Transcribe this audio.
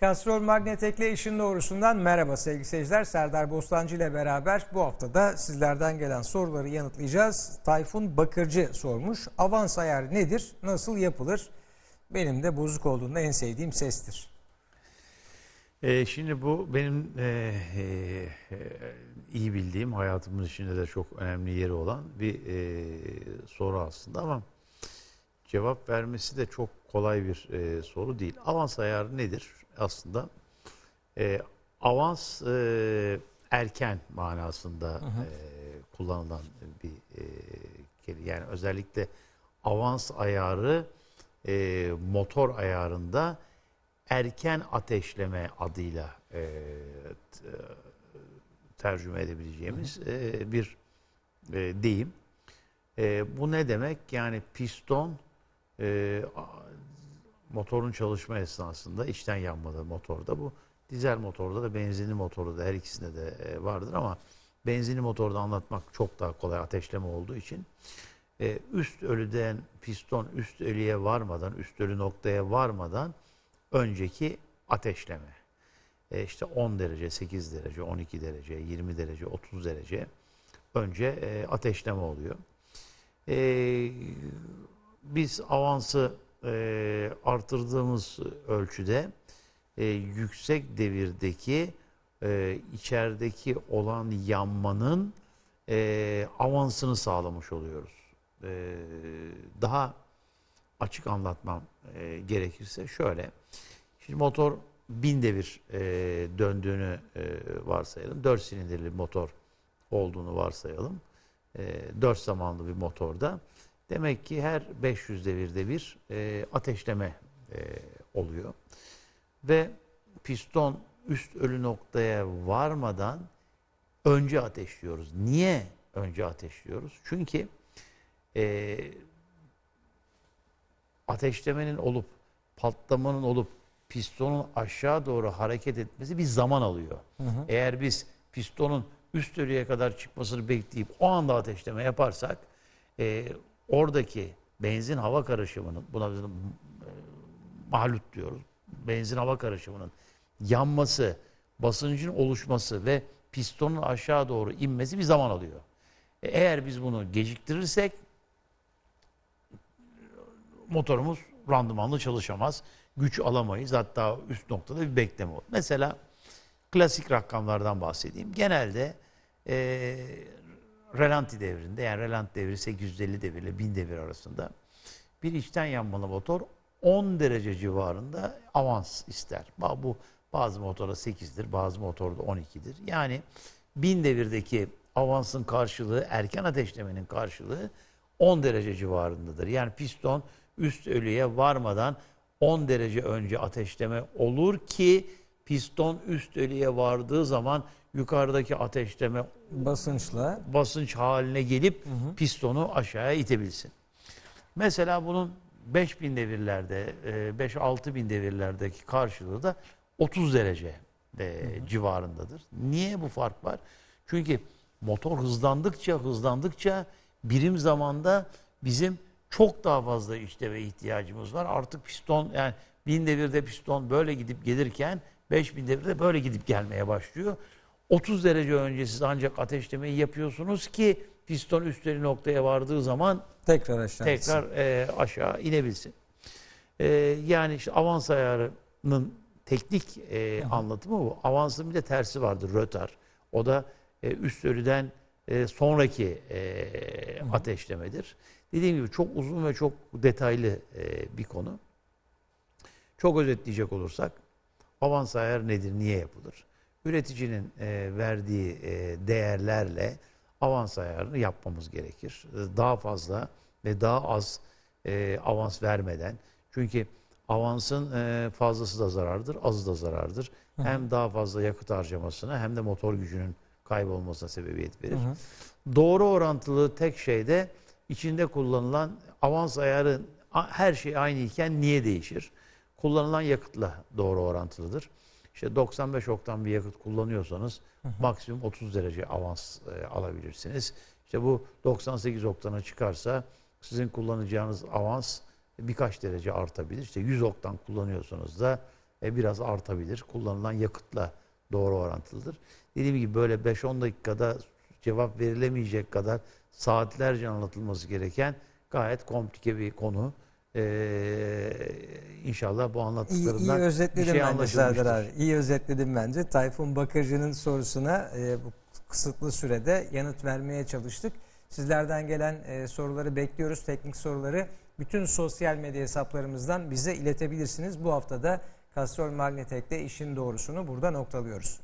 Kastrol Magnetek'le işin doğrusundan merhaba sevgili seyirciler. Serdar Bostancı ile beraber bu haftada sizlerden gelen soruları yanıtlayacağız. Tayfun Bakırcı sormuş. Avans ayarı nedir? Nasıl yapılır? Benim de bozuk olduğunda en sevdiğim sestir. Ee, şimdi bu benim e, e, e, iyi bildiğim hayatımın içinde de çok önemli yeri olan bir e, soru aslında ama cevap vermesi de çok kolay bir e, soru değil. Avans ayarı nedir aslında? E, avans e, erken manasında e, kullanılan bir e, kelime. Yani özellikle avans ayarı e, motor ayarında erken ateşleme adıyla e, e, tercüme edebileceğimiz e, bir e, deyim. E, bu ne demek? Yani piston e, motorun çalışma esnasında içten yanmalı motorda bu dizel motorda da benzinli motorda da her ikisinde de e, vardır ama benzinli motorda anlatmak çok daha kolay ateşleme olduğu için e, üst ölüden piston üst ölüye varmadan üst ölü noktaya varmadan önceki ateşleme. E işte 10 derece, 8 derece, 12 derece, 20 derece, 30 derece önce ateşleme oluyor. Biz avansı e, artırdığımız ölçüde e, yüksek devirdeki e, içerideki olan yanmanın e, avansını sağlamış oluyoruz. E, daha açık anlatmam e, gerekirse şöyle. Şimdi motor bin devir e, döndüğünü e, varsayalım. 4 silindirli motor olduğunu varsayalım. E, 4 zamanlı bir motorda. Demek ki her 500 devirde bir e, ateşleme e, oluyor. Ve piston üst ölü noktaya varmadan önce ateşliyoruz. Niye önce ateşliyoruz? Çünkü e, ateşlemenin olup patlamanın olup pistonun aşağı doğru hareket etmesi bir zaman alıyor. Eğer biz pistonun üst ölüye kadar çıkmasını bekleyip o anda ateşleme yaparsak e, oradaki benzin hava karışımının buna biz, e, mahlut diyoruz. Benzin hava karışımının yanması, basıncın oluşması ve pistonun aşağı doğru inmesi bir zaman alıyor. E, Eğer biz bunu geciktirirsek motorumuz randımanlı çalışamaz. Güç alamayız. Hatta üst noktada bir bekleme olur. Mesela klasik rakamlardan bahsedeyim. Genelde e, relanti devrinde yani relant devri 850 devir ile 1000 devir arasında bir içten yanmalı motor 10 derece civarında avans ister. Bu bazı motorda 8'dir, bazı motorda 12'dir. Yani 1000 devirdeki avansın karşılığı, erken ateşlemenin karşılığı 10 derece civarındadır. Yani piston üst ölüye varmadan 10 derece önce ateşleme olur ki piston üst ölüye vardığı zaman yukarıdaki ateşleme Basınçla basınç haline gelip pistonu aşağıya itebilsin. Mesela bunun 5000 devirlerde, e, 5-6 bin devirlerdeki karşılığı da 30 derece e, civarındadır. Niye bu fark var? Çünkü motor hızlandıkça hızlandıkça birim zamanda bizim çok daha fazla işleve ihtiyacımız var. Artık piston yani 1000 devirde piston böyle gidip gelirken 5000 devirde böyle gidip gelmeye başlıyor. 30 derece önce siz ancak ateşlemeyi yapıyorsunuz ki piston üstleri noktaya vardığı zaman tekrar aşağı tekrar e, aşağı inebilsin. E, yani işte avans ayarının teknik e, anlatımı bu. Avansın bir de tersi vardır rötar. O da e, üst ölüden e, sonraki e, ateşlemedir. Dediğim gibi çok uzun ve çok detaylı e, bir konu. Çok özetleyecek olursak avans ayar nedir, niye yapılır? Üreticinin e, verdiği e, değerlerle avans ayarını yapmamız gerekir. E, Daha fazla ve daha az e, avans vermeden. Çünkü avansın e, fazlası da zarardır, azı da zarardır. Hem daha fazla yakıt harcamasına hem de motor gücünün kaybolmasına sebebiyet verir. Doğru orantılı tek şey de içinde kullanılan avans ayarı her şey aynı iken niye değişir? Kullanılan yakıtla doğru orantılıdır. İşte 95 oktan bir yakıt kullanıyorsanız maksimum 30 derece avans e, alabilirsiniz. İşte bu 98 oktana çıkarsa sizin kullanacağınız avans birkaç derece artabilir. İşte 100 oktan kullanıyorsanız da e, biraz artabilir. Kullanılan yakıtla doğru orantılıdır. Dediğim gibi böyle 5-10 dakikada cevap verilemeyecek kadar saatlerce anlatılması gereken gayet komplike bir konu. Ee, inşallah bu İyi, anlattıklarımdan iyi bir özetledim şey bence Serdar anlaşılmıştır. abi. İyi özetledim bence. Tayfun Bakırcı'nın sorusuna e, bu kısıtlı sürede yanıt vermeye çalıştık. Sizlerden gelen e, soruları bekliyoruz. Teknik soruları bütün sosyal medya hesaplarımızdan bize iletebilirsiniz. Bu hafta da Castrol Magnetek'te işin doğrusunu burada noktalıyoruz.